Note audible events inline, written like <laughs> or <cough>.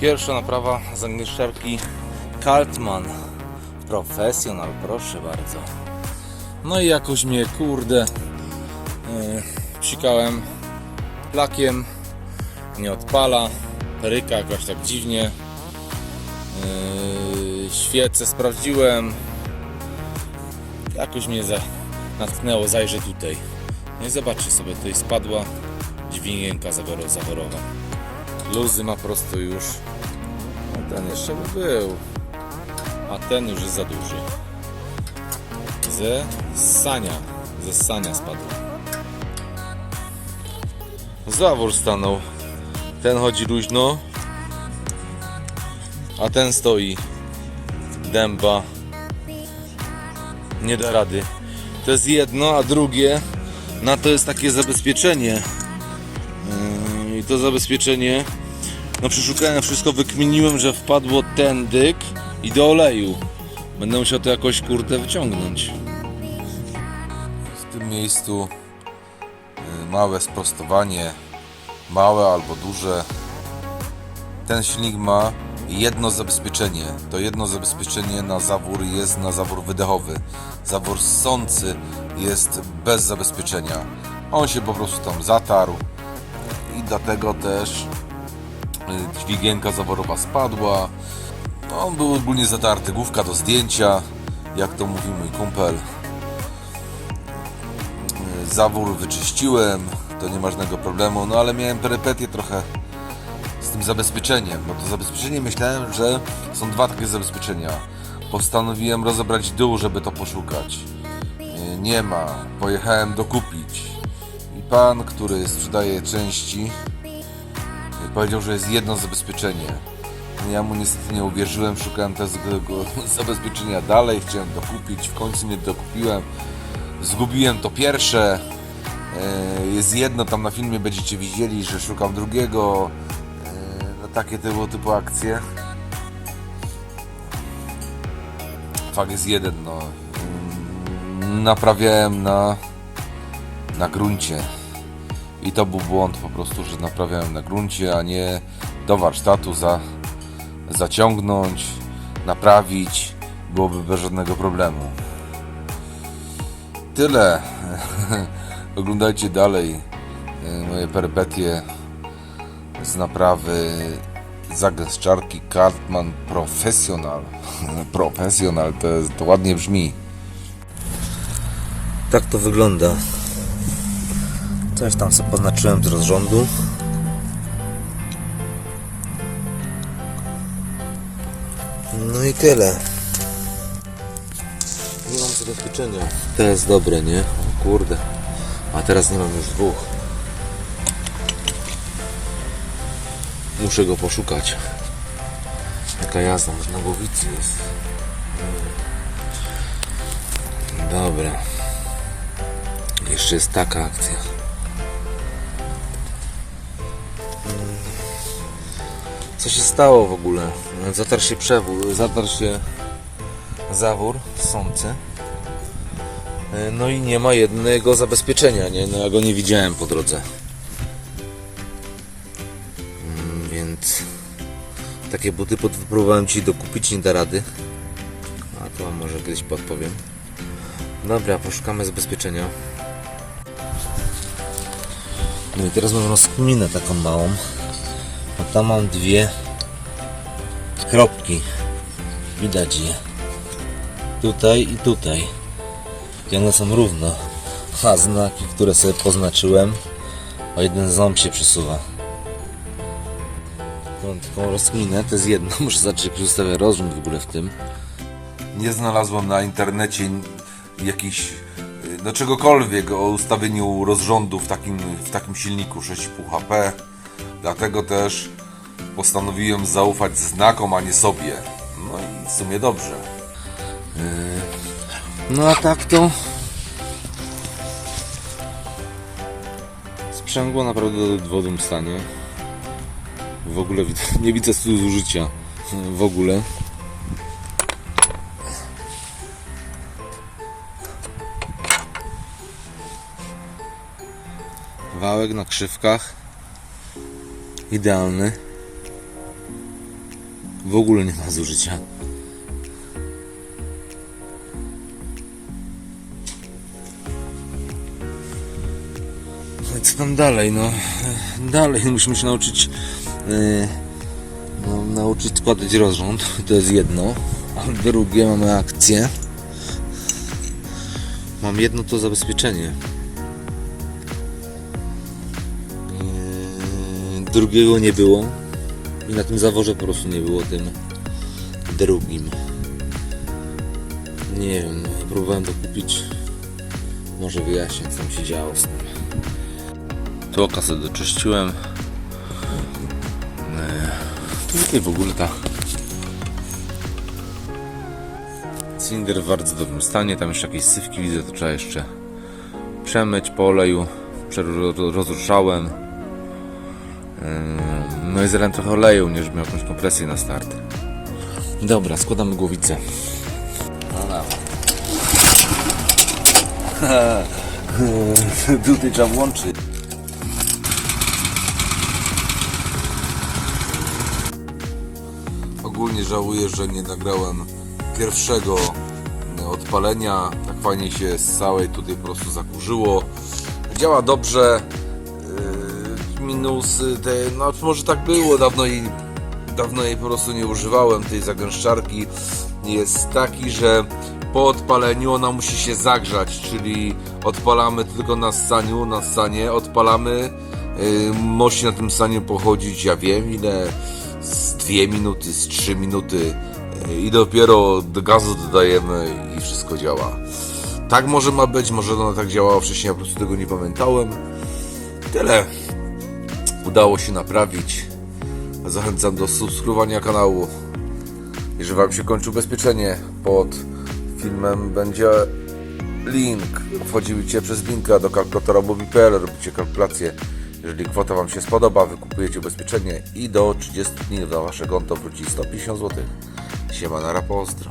Pierwsza naprawa z Kaltman Professional, proszę bardzo. No i jakoś mnie, kurde, yy, psikałem plakiem, nie odpala, peryka jakoś tak dziwnie. Yy, świecę sprawdziłem, jakoś mnie za, natknęło, zajrzę tutaj. No i zobaczcie sobie, tutaj spadła dźwigienka zaworo- zaworowa. Luzy ma prosto już. No ten jeszcze by był. A ten już jest za duży. Ze ssania. Ze ssania spadł. Zawór stanął. Ten chodzi luźno. A ten stoi. Dęba. Nie da rady. To jest jedno, a drugie na to jest takie zabezpieczenie. Yy, I to zabezpieczenie, no przeszukałem wszystko, wykminiłem, że wpadło tędyk i do oleju. Będę musiał to jakoś kurde wyciągnąć. W tym miejscu yy, małe sprostowanie, małe albo duże. Ten silnik ma jedno zabezpieczenie. To jedno zabezpieczenie na zawór jest na zawór wydechowy. Zawór ssący jest bez zabezpieczenia. On się po prostu tam zatarł i dlatego też y, dźwigienka zaworowa spadła. No, On był ogólnie zatarty, główka do zdjęcia, jak to mówi mój kumpel. Y, Zawór wyczyściłem, to nie ma żadnego problemu, no ale miałem perypetię trochę z tym zabezpieczeniem, bo to zabezpieczenie myślałem, że są dwa takie zabezpieczenia. Postanowiłem rozebrać dół, żeby to poszukać. Y, Nie ma. Pojechałem dokupić. I pan, który sprzedaje części, y, powiedział, że jest jedno zabezpieczenie. Ja mu niestety nie uwierzyłem, szukałem tego <laughs> zabezpieczenia dalej, chciałem dokupić, w końcu nie dokupiłem. Zgubiłem to pierwsze. E, Jest jedno, tam na filmie będziecie widzieli, że szukam drugiego. E, No takie tego typu akcje. Fakt jest jeden, no. Naprawiałem na, na gruncie. I to był błąd po prostu, że naprawiałem na gruncie, a nie do warsztatu za, zaciągnąć, naprawić. Byłoby bez żadnego problemu. Tyle. <laughs> Oglądajcie dalej e, moje perypetie z naprawy zagęszczarki Cartman Professional. <laughs> Professional to, to ładnie brzmi. Tak to wygląda. Coś tam sobie poznaczyłem z rozrządu. No i tyle. Nie mam zabezpieczenia. To jest dobre, nie? O kurde. A teraz nie mam już dwóch. Muszę go poszukać. Jaka jazda, może na głowicy jest. Dobra. Jeszcze jest taka akcja. Co się stało w ogóle? Zatarł się przewód, zatarł się zawór sący. No i nie ma jednego zabezpieczenia, nie? No ja go nie widziałem po drodze. Mm, Więc takie buty próbowałem ci dokupić, nie da rady. A to może kiedyś podpowiem. Dobra, poszukamy zabezpieczenia. No i teraz mam rozkminę taką małą. A tam mam dwie kropki. Widać je. Tutaj i tutaj. I one są równo. A znaki, które sobie poznaczyłem, o jeden ząb się przesuwa. Mam taką rozkminę, to jest jedno. <laughs> Muszę jak ustawia rozrząd w ogóle w tym. Nie znalazłem na internecie jakichś, no czegokolwiek o ustawieniu rozrządu w takim, w takim silniku 6,5 HP. Dlatego też postanowiłem zaufać znakom, a nie sobie. No i w sumie dobrze. No a tak to Sprzęgło naprawdę w wodnym stanie. W ogóle <laughs> nie widzę stylu zużycia. W ogóle. Wałek na krzywkach. Idealny. w ogóle nie ma zużycia. Co tam dalej? No, <laughs> dalej musimy się nauczyć yy, no, nauczyć składać rozrząd. <laughs> To jest jedno. A drugie mamy akcję. Mam jedno to zabezpieczenie. Drugiego nie było. I na tym zaworze po prostu nie było tym drugim. Nie wiem, próbowałem to kupić. Może wyjaśnię co mi się działo z tym. Tu kasę doczyściłem. Yy, Tutaj w ogóle ta cylinder w bardzo dobrym stanie. Tam jeszcze jakieś sywki widzę, to trzeba jeszcze przemyć po oleju. Rozruszałem. Yy, No i zalałem trochę oleju, nie żeby miał jakąś kompresję na start. Dobra, składamy głowicę. <laughs> No Tutaj trzeba włączyć. Ogólnie żałuję, że nie nagrałem pierwszego odpalenia. Tak fajnie się z całej tutaj po prostu zakurzyło. Działa dobrze. Minusy te, no może tak było, dawno jej, dawno jej po prostu nie używałem tej zagęszczarki. Jest taki, że po odpaleniu ona musi się zagrzać, czyli odpalamy tylko na ssaniu, na ssanie, odpalamy. Yy, musi na tym stanie pochodzić, ja wiem ile, z 2 minuty, z 3 minuty yy, i dopiero do gazu dodajemy i wszystko działa. Tak może ma być, może ona tak działała wcześniej, ja po prostu tego nie pamiętałem. Tyle. Udało się naprawić. Zachęcam do subskrybowania kanału. Jeżeli Wam się kończy ubezpieczenie, pod filmem będzie link. Wchodzicie przez linka do kalkulatora mobi.pl, robicie kalkulację. Jeżeli kwota Wam się spodoba, wykupujecie ubezpieczenie i do 30 dni do Waszego konta wróci 150 zł. Siema, pozdro.